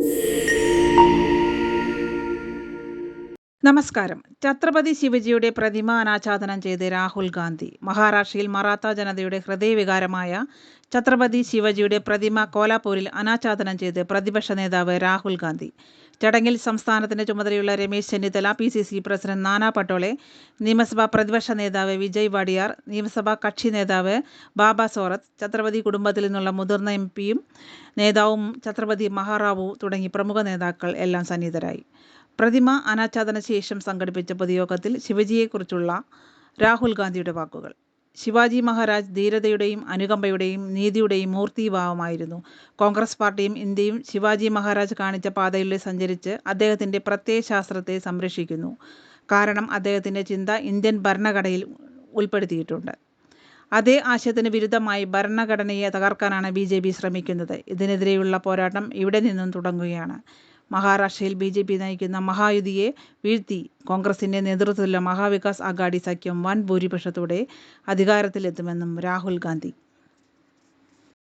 you നമസ്കാരം. ഛത്രപതി ശിവജിയുടെ പ്രതിമ അനാച്ഛാദനം ചെയ്ത് രാഹുൽ ഗാന്ധി. മഹാരാഷ്ട്രയിൽ മറാത്ത ജനതയുടെ ഹൃദയവികാരമായ ഛത്രപതി ശിവജിയുടെ പ്രതിമ കോലാപൂരിൽ അനാച്ഛാദനം ചെയ്ത് പ്രതിപക്ഷ നേതാവ് രാഹുൽ ഗാന്ധി. ചടങ്ങിൽ സംസ്ഥാനത്തിന്റെ ചുമതലയുള്ള Ramesh Chennithala P C C president Nana Patole നിയമസഭാ പ്രതിപക്ഷ നേതാവ് വിജയ് വാഡിയാർ നിയമസഭാ കക്ഷി നേതാവ് ബാബ സോറത്ത് ഛത്രപതി കുടുംബത്തിൽ നിന്നുള്ള മുതിർന്ന എം പിയും നേതാവും ഛത്രപതി മഹാറാവു തുടങ്ങി പ്രമുഖ നേതാക്കൾ എല്ലാം സന്നിഹിതരായി. പ്രതിമ അനാച്ഛാദന ശേഷം സംഘടിപ്പിച്ച പൊതുയോഗത്തിൽ ശിവജിയെക്കുറിച്ചുള്ള രാഹുൽ ഗാന്ധിയുടെ വാക്കുകൾ. ശിവാജി മഹാരാജ് ധീരതയുടെയും അനുകമ്പയുടെയും നീതിയുടെയും മൂർത്തിഭാവമായിരുന്നു. കോൺഗ്രസ് പാർട്ടിയും ഇന്ത്യയും ശിവാജി മഹാരാജ് കാണിച്ച പാതയിലൂടെ സഞ്ചരിച്ച് അദ്ദേഹത്തിന്റെ പ്രത്യയശാസ്ത്രത്തെ സംരക്ഷിക്കുന്നു. കാരണം അദ്ദേഹത്തിന്റെ ചിന്ത ഇന്ത്യൻ ഭരണഘടനയിൽ ഉൾപ്പെടുത്തിയിട്ടുണ്ട്. അതേ ആശയത്തിന് വിരുദ്ധമായി ഭരണഘടനയെ തകർക്കാനാണ് ബി ജെ പി ശ്രമിക്കുന്നത്. ഇതിനെതിരെയുള്ള പോരാട്ടം ഇവിടെ നിന്നും തുടങ്ങുകയാണ്. മഹാരാഷ്ട്രയിൽ ബി ജെ പി നയിക്കുന്ന മഹായുതിയെ വീഴ്ത്തി കോൺഗ്രസിന്റെ നേതൃത്വത്തിലുള്ള മഹാവികാസ് അഘാടി സഖ്യം വൻ ഭൂരിപക്ഷത്തോടെ അധികാരത്തിലെത്തുമെന്നും രാഹുൽ ഗാന്ധി